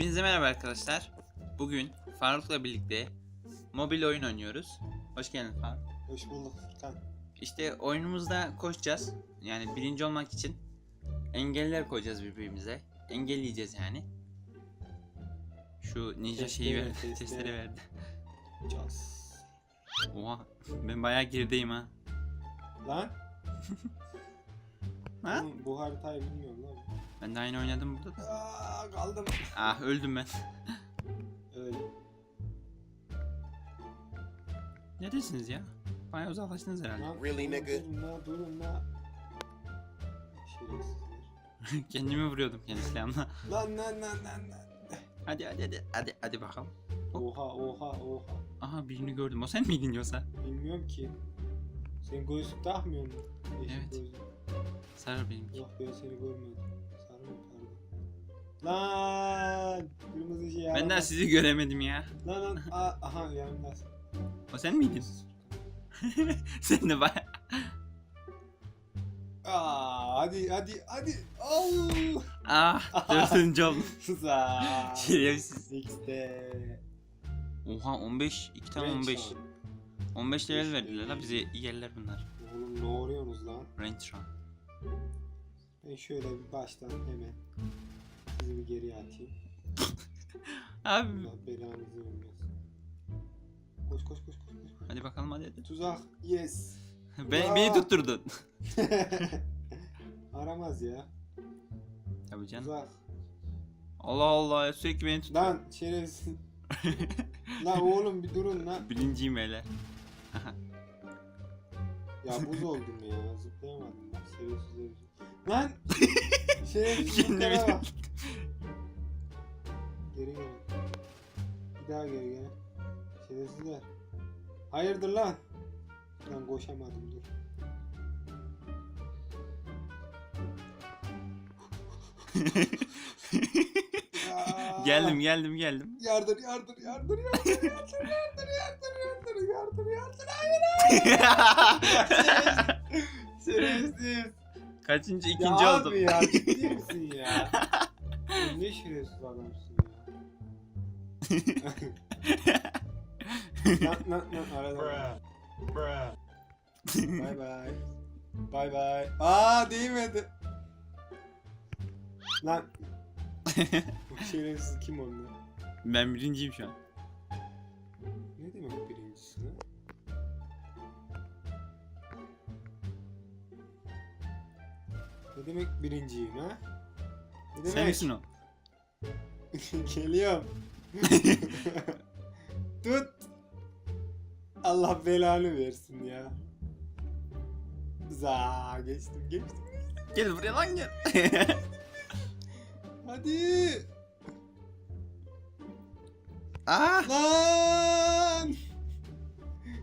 Hepinize merhaba arkadaşlar. Bugün Faruk'la birlikte mobil oyun oynuyoruz. Hoş geldin Faruk. Hoş bulduk Furkan. İşte oyunumuzda koşacağız. Yani birinci olmak için engeller koyacağız birbirimize. Engelleyeceğiz yani. Şu ninja şeyi Testere, verdi. testere. Testleri verdi. Cas. Oha ben bayağı gerideyim ha. Lan Ha? oğlum, bu haritayı bilmiyorum lan. Ben de aynı oynadım burada da. Aa, kaldım. Ah öldüm ben. Öyle. Neredesiniz ya? Bayağı uzaklaştınız herhalde. Lan, Really, nigga? Kendimi vuruyordum kendi silahımla. Lan lan lan lan lan. Hadi hadi hadi hadi hadi bakalım. Oha oha oha. Aha birini gördüm. O sen miydin yoksa? Bilmiyorum ki. Sen gözlük takmıyor musun? Yeşil Evet. gözlük. Sarı benimki. Yok ben seni görmedim. Lan kırmızı şey Ben daha sizi göremedim ya. Lan lan Aa, aha yanımdasın. O sen miydin? sen de baya... Aa, hadi hadi hadi. Au. Ah dördüncü oldum. Suza. Şerefsiz. X'de. Oha 15. 2 tane 15. 15 level verdiler la bize iyi yerler bunlar. Oğlum ne oluyorsunuz lan? Range run. Ben şöyle bir baştan hemen sizi bir geriye atayım. Abi. Allah belanızı vermesin. Koş koş koş koş. koş. Hadi bakalım hadi hadi. Tuzak. Yes. Ben, beni tutturdun. Aramaz ya. Tabii canım. Tuzak. Allah Allah sürekli beni tut. Lan şerefsiz. lan oğlum bir durun lan. Birinciyim hele. Ya buz oldum ya. Zıplayamadım bak şerefsiz herif. Lan! şerefsiz Kendimi bak. Daha geri gel. Şerefsizler. Hayırdır lan? Lan koşamadım dur. Ya. geldim geldim geldim. Yardır yardır yardır yardır yardır yardır yardır yardır yardır yardır hayır hayır. Şerefsiz. Kaçıncı Ya ikinci abi oldum. ya ciddi misin ya? Ne şerefsiz adamsın ya. Lan lan lan arada. Bye bye. Bye bye. Aa değmedi. Lan. Bu şerefsiz kim onlar? ben birinciyim şu an. Ne demek birincisi lan? Ne demek birinciyim ha? Ne demek? Sen misin o? Geliyorum. Tut. Allah belanı versin ya. Za geçtim geçtim. Gel buraya lan gel. Hadi. ah! Lan.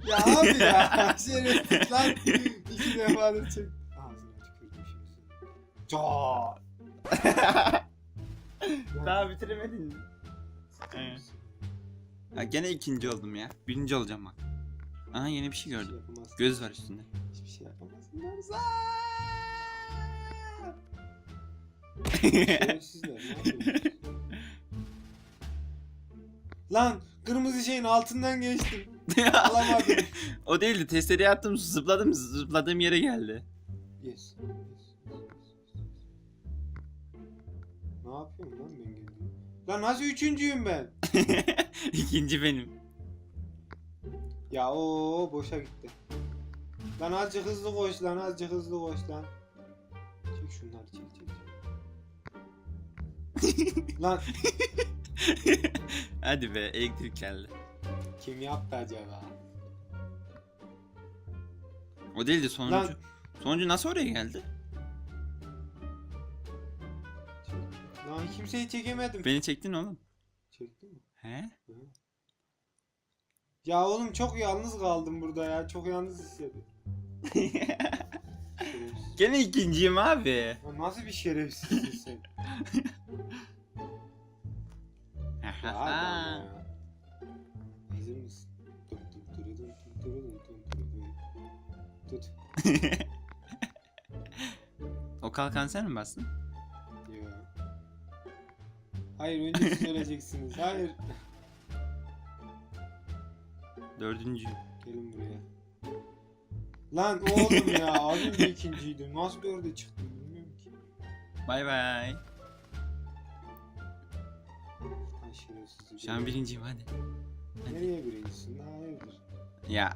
Ya abi ya şerefsiz lan. İki defadır çek. Ağzına tükürdüm şimdi. Ca. Daha bitiremedin. Evet. Ha, gene ikinci oldum ya. Birinci olacağım bak. Aha yeni bir şey Hiçbir gördüm. yapamazsın. Göz var üstünde. Hiçbir şey yapamazsın. lan. Za. Şerefsizler ne yapıyorsunuz? Lan kırmızı şeyin altından geçtim. Alamadım. o değildi. Testereye attım zıpladım. Zıpladığım yere geldi. Yes. yes, yes, yes, yes. Ne yapıyorum lan ben? Lan nasıl üçüncüyüm ben? İkinci benim. Ya o boşa gitti. Lan azıcık hızlı koş lan azıcık hızlı koş lan. Çek şunları çek çek. çek. lan Hadi be elektrik geldi. kim yaptı acaba? O değildi sonuncu. Lan. Sonuncu nasıl oraya geldi? Lan kimseyi çekemedim. Beni çektin oğlum. Çekti mi? He? Hı. Ya oğlum çok yalnız kaldım burada ya. Çok yalnız hissediyorum. Gene ikinciyim abi. Ya nasıl bir şerefsizsin sen? Ya hadi ama ya. Hazır mısın? Dum. Tut. o kalkan sen mi bastın? Hayır önce siz öleceksiniz. Hayır. Dördüncü. Gelin buraya. Lan oğlum ya az önce ikinciydim. Nasıl dörde çıktım bilmiyorum ki. Bay bay. Ay şerefsiz. Şu an birinciyim hadi. Nereye birincisin? Lan hayırdır. Ya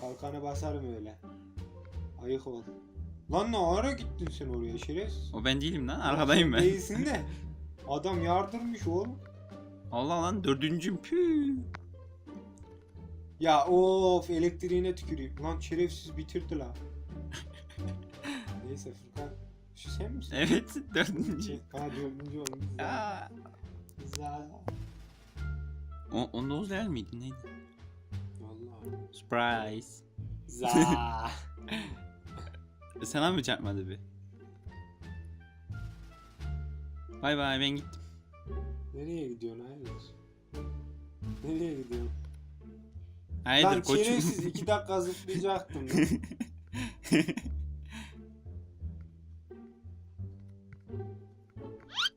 Kalkanı basarım öyle. Ayık ol. Lan ne ara gittin sen oraya şerefsiz? o ben değilim lan arkadayım ben. Değilsin de. Adam yardırmış oğlum. Allah lan dördüncüyüm. Püh. Ya of elektriğine tüküreyim. Lan şerefsiz bitirdi la. Neyse Furkan. Şu sen misin? Evet dördüncü. Ha dördüncü oldum. Güzel. Güzel. O, onda Oğuz Real miydi neydi? Vallahi. Surprise. Za. E, Sana mı çarpmadı bir? Bay bay ben gittim. Nereye gidiyorsun hayırdır? Nereye gidiyorsun? Hayırdır Lan koçum. şerefsiz iki dakika zıplayacaktım. lan.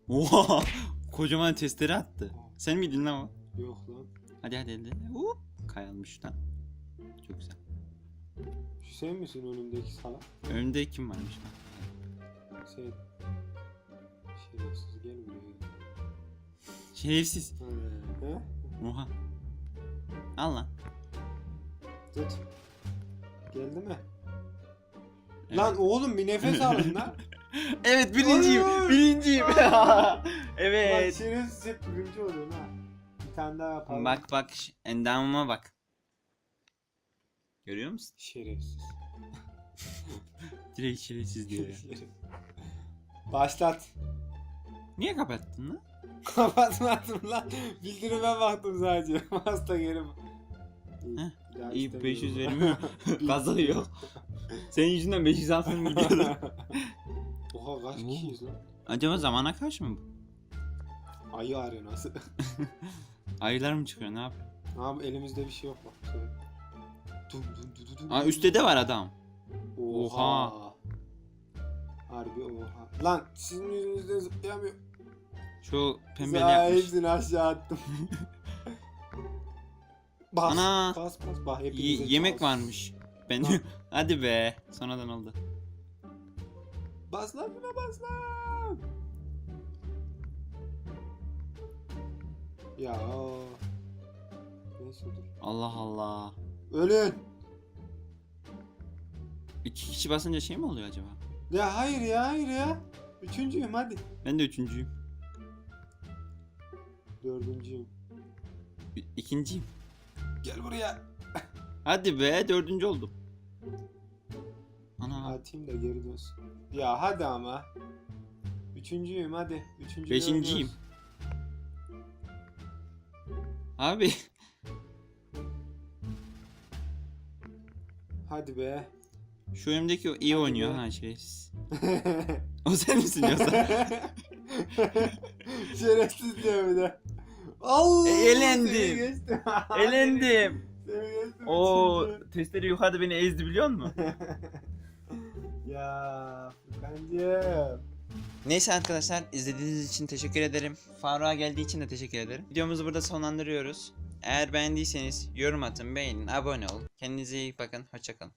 Oha! Kocaman testere attı. Sen miydin lan o? Yok lan. Hadi hadi hadi. Hop! Kayalmış şuradan. Çok güzel. Şu sen misin önümdeki salak? Önümde kim varmış lan? Sen. Gel buraya. Şerefsiz. He? Oha. Al lan. Tut. Geldi mi? Evet. Lan oğlum bir nefes alın lan. Evet birinciyim. Birinciyim. Lan evet. şerefsiz hep birinci oluyorsun ha. Bir tane daha yapalım. Bak bak endamıma bak. Görüyor musun? Şerefsiz. Direkt şerefsiz diyor ya. Başlat. Niye kapattın lan? Kapatmadım lan. Bildirime baktım sadece. Hasta geri. İyi, Heh, bir daha İyi istemiyorum. 500 vermiyor. Kazanıyor. Senin yüzünden 500 altın gidiyordu. Oha kaç Oo. kişiyiz lan? Acaba zamana karşı mı bu? Ayı arenası. Ayılar mı çıkıyor ne yapıyor? Abi elimizde bir şey yok bak. Dum dum dum dum dum. Aa üstte de var adam. Oha. Oha. Harbi oha. Lan sizin yüzünüzden zıplayamıyorum. Şu pembeli Za yapmış. hepsini aşağı attım. bas, Ana. bas bas bas. Ye- Hepinize yemek bas. varmış. Ben Lan. hadi be. Sonradan oldu. Bas lan buna bas lan. Ya. Neyse dur. Allah Allah. Ölün. İki kişi basınca şey mi oluyor acaba? Ya hayır ya hayır ya. Üçüncüyüm hadi. Ben de üçüncüyüm. Dördüncüyüm. İ- İkinciyim. Gel buraya. Hadi be dördüncü oldum. Ana. Atayım da geri dönsün. Ya hadi ama. Üçüncüyüm hadi. Üçüncü Beşinciyim. Abi. Hadi be. Şu önümdeki o iyi oynuyor ha şey. O sen misin yoksa? Şerefsiz diyor bir de. Allah! E, elendim. Elendim. O testleri yukarıda beni ezdi biliyor musun? ya Furkancığım. Neyse arkadaşlar izlediğiniz için teşekkür ederim. Faruk'a geldiği için de teşekkür ederim. Videomuzu burada sonlandırıyoruz. Eğer beğendiyseniz yorum atın, beğenin, abone olun. Kendinize iyi bakın. Hoşçakalın.